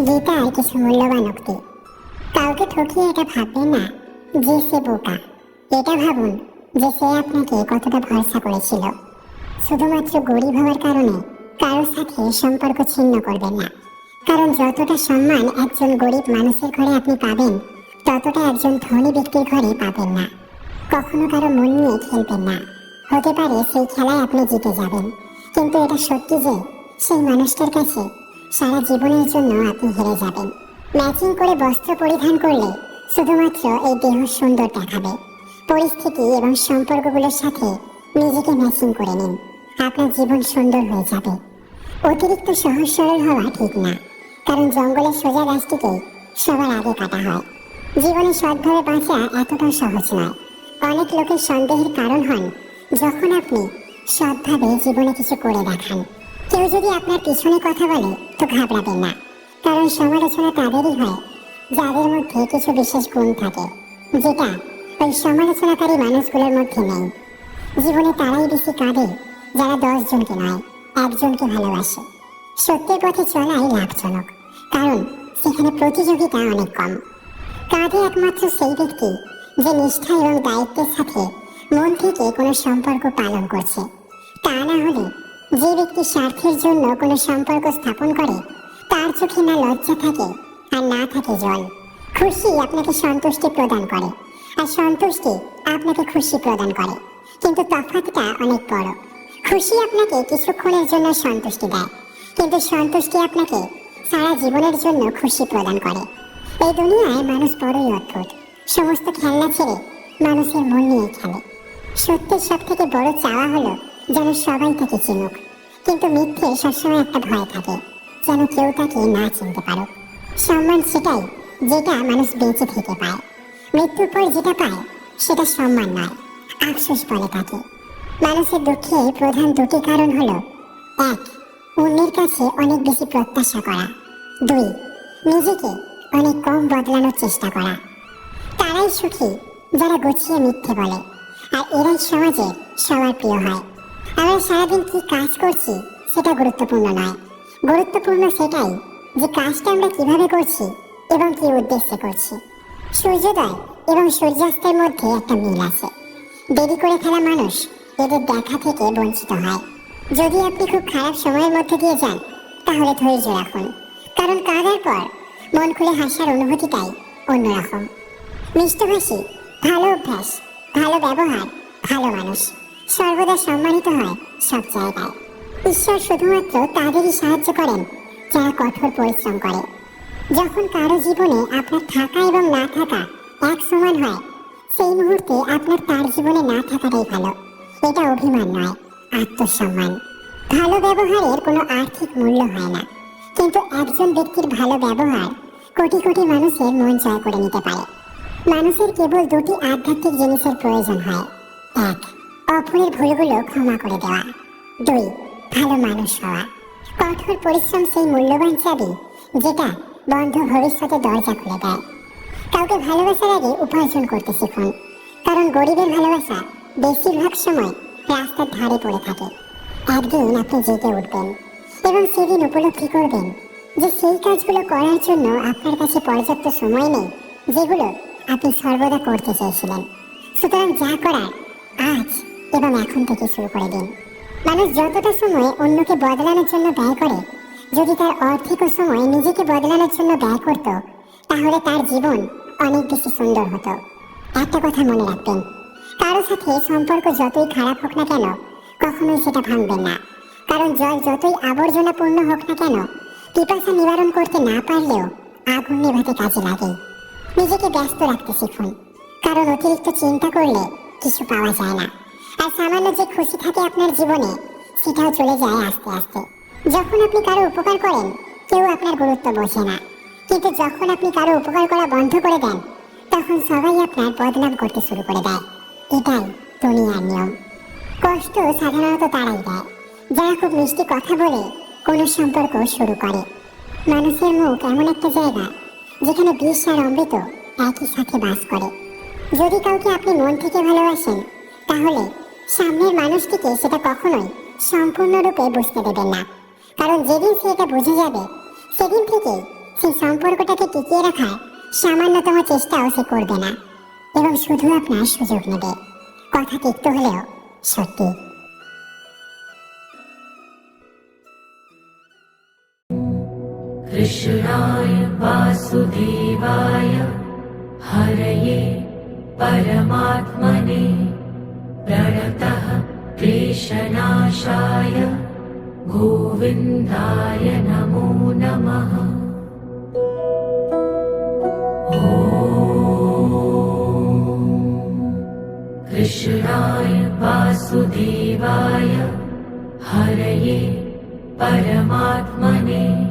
গীতার কিছু মূল্যবান উক্তি। কাউকে ঠকিয়ে এটা ভাববেন না যে সে বোকা। এটা ভাবুন যে সে আপনাকে কতটা ভরসা করেছিল। শুধুমাত্র গরিব হওয়ার কারণে কারোর সাথে সম্পর্ক ছিন্ন করবেন না। কারণ যতটা সম্মান একজন গরিব মানুষের ঘরে আপনি পাবেন, ততটা একজন ধনী ব্যক্তির ঘরে পাবেন না। কখনো কারও মন নিয়ে খেলবেন না। হতে পারে সেই খেলায় আপনি জিতে যাবেন। কিন্তু এটা সত্যি যে সেই মানুষটার কাছে সারা জীবনের জন্য আপনি হেরে যাবেন। ম্যাচিং করে বস্ত্র পরিধান করলে শুধুমাত্র এই দেহ সুন্দর দেখাবে। পরিস্থিতি এবং সম্পর্কগুলোর সাথে নিজেকে ম্যাচিং করে নিন। আপনার জীবন সুন্দর হয়ে যাবে। অতিরিক্ত সহজ সরল হওয়া ঠিক না, কারণ জঙ্গলের সোজা গাছটিকে সবার আগে কাটা হয়। জীবনে সৎভাবে বাঁচা এতটাও সহজ নয়। অনেক লোকের সন্দেহের কারণ হন, যখন আপনি সৎভাবে জীবনে কিছু করে দেখান। কেউ যদি আপনার পিছনে কথা বলে, তো ঘাবড়াবেন না। কারণ সমালোচনা তাদেরই হয়, যাদের মধ্যে কিছু বিশেষ গুণ থাকে। যেটা ওই সমালোচনাকারী মানুষগুলোর মধ্যে নেই। জীবনে তারাই বেশি কাঁদে, যারা দশ জনকে নয় একজনকে ভালোবাসে। সত্যের পথে চলাই লাভজনক, কারণ সেখানে প্রতিযোগিতা অনেক কম। কাঁধে একমাত্র সেই ব্যক্তি যে নিষ্ঠা এবং দায়িত্বের সাথে মন থেকে কোনো সম্পর্ক পালন করছে। তা না হলে যে ব্যক্তি স্বার্থের জন্য কোনো সম্পর্ক স্থাপন করে? তার চোখে না লজ্জা থাকে, আর না থাকে জল। খুশি আপনাকে সন্তুষ্টি প্রদান করে, আর সন্তুষ্টি আপনাকে খুশি প্রদান করে। কিন্তু তফাৎটা অনেক বড়। খুশি আপনাকে কিছুক্ষণের জন্য সন্তুষ্টি দেয়, কিন্তু সন্তুষ্টি আপনাকে সারা জীবনের জন্য খুশি প্রদান করে। এই দুনিয়ায় মানুষ বড়ই অদ্ভুত। সমস্ত খেলনা ছেড়ে মানুষের মন নিয়ে খেলে। সত্যের সব থেকে বড় চাওয়া হলো যেন সবাই তাকে চিনুক। কিন্তু মিথ্যে সবসময় একটা ভয় থাকে, যেন কেউ তাকে না চিনতে পারুক। সম্মান সেটাই যেটা মানুষ বেঁচে থেকে পায়। মৃত্যুর পর যেটা পায়, সেটা সম্মান নয়, আফসোস বলে তাকে। মানুষের দুঃখে প্রধান দুটি কারণ হলো, এক, অন্যের কাছে অনেক বেশি প্রত্যাশা করা। দুই, নিজেকে অনেক কম বদলানোর চেষ্টা করা। তারাই সুখী যারা গুছিয়ে মিথ্যে বলে, আর এরাই সমাজে সবার প্রিয় হয়। আমরা সারাদিন কি কাজ করছি সেটা গুরুত্বপূর্ণ নয়। গুরুত্বপূর্ণ সেটাই যে কাজটা আমরা কীভাবে করছি এবং কি উদ্দেশ্যে করছি। সূর্যোদয় এবং সূর্যাস্তের মধ্যে একটা মিল আছে। দেরি করে ফেলা মানুষ এদের দেখা থেকে বঞ্চিত হয়। যদি আপনি খুব খারাপ সময়ের মধ্যে দিয়ে যান, তাহলে ধৈর্য রাখুন। কারণ কাঁদার পর মন খুলে হাসার অনুভূতিটাই অন্যরকম। মিষ্টভাষী ভালো অভ্যাস, ভালো ব্যবহার, ভালো মানুষ। সর্বদা সম্মানিত হয় সব জায়গায়। ঈশ্বর শুধুমাত্র তাদেরই সাহায্য করেন, যারা কঠোর পরিশ্রম করে। যখন কারও জীবনে আপনার থাকা এবং না থাকা এক সমান হয়, সেই মুহূর্তে আপনার তার জীবনে না থাকাটাই ভালো। এটা অভিমান নয়, আত্মসম্মান। ভালো ব্যবহারের কোনো আর্থিক মূল্য হয় না। কিন্তু একজন ব্যক্তির ভালো ব্যবহার কোটি কোটি মানুষের মন জয় করে নিতে পারে। মানুষের কেবল দুটি আধ্যাত্মিক জিনিসের প্রয়োজন হয়, এক। অপরের ভুলগুলো ক্ষমা করে দেওয়া। দুই, ভালো মানুষ হওয়া। কঠোর পরিশ্রম সেই মূল্যবান চাবি, যেটা বন্ধ ভবিষ্যতে দরজা খুলে দেয়। কাউকে ভালোবাসার আগে উপার্জন করতে শিখুন। কারণ গরিবের ভালোবাসা বেশিরভাগ সময় রাস্তার ধারে পড়ে থাকে। একদিন আপনি জেগে উঠবেন এবং সেদিন উপলব্ধি করবেন যে সেই কাজগুলো করার জন্য আপনার কাছে পর্যাপ্ত সময় নেই, যেগুলো আপনি সর্বদা করতে চেয়েছিলেন। সুতরাং যা করার আজ এবং এখন থেকে শুরু করে দিন। মানুষ যতটা সময় অন্যকে বদলানোর জন্য ব্যয় করে, যদি তার অর্ধেক সময় নিজেকে বদলানোর জন্য ব্যয় করত, তাহলে তার জীবন অনেক বেশি সুন্দর হতো। একটা কথা মনে রাখবেন, কারও সাথে সম্পর্ক যতই খারাপ হোক না কেন, কখনোই সেটা ভাঙবেন না। কারণ জল যতই আবর্জনাপূর্ণ হোক না কেন, পিপাসা নিবারণ করতে না পারলেও আগুন নেভাতে কাজে লাগে। নিজেকে ব্যস্ত রাখতে শিখুন, কারণ অতিরিক্ত চিন্তা করলে কিছু পাওয়া যায় না। আর সামান্য যে খুশি থাকে আপনার জীবনে, সেটাও চলে যায় আস্তে আস্তে। যখন আপনি কারও উপকার করেন, কেউ আপনার গুরুত্ব বোঝে না। কিন্তু যখন আপনি কারও উপকার করা বন্ধ করে দেন, তখন সবাই আপনার বদনাম করতে শুরু করে দেয়। এটাই দুনিয়ার নিয়ম। কষ্ট সাধারণত তারাই দেয়। যারা খুব মিষ্টি কথা বলে, কোনো সম্পর্ক শুরু করে। মানুষের মুখ এমন একটা জায়গা, যেখানে বিষ আর অমৃত একই সাথে বাস করে। যদি কাউকে আপনি মন থেকে ভালোবাসেন, তাহলে সামনের মানুষটিকে সেটা কখনোই সম্পূর্ণরূপে বুঝতে দেবেন না কারণ যেদিন সে এটা বুঝে যাবে সেদিন থেকেই সে সেই সম্পর্কটাকে টিকিয়ে রাখার সামান্যতম চেষ্টাও সে করবে না এবং শুধু আপনার সুযোগ নেবে কথা তিক্ত হলেও সত্যি कृष्णाय वासुदेवाय हरये परमात्मने प्रणतः क्लेशनाशाय गोविन्दाय नमो नमः। कृष्णाय वासुदेवाय हरये परमात्मने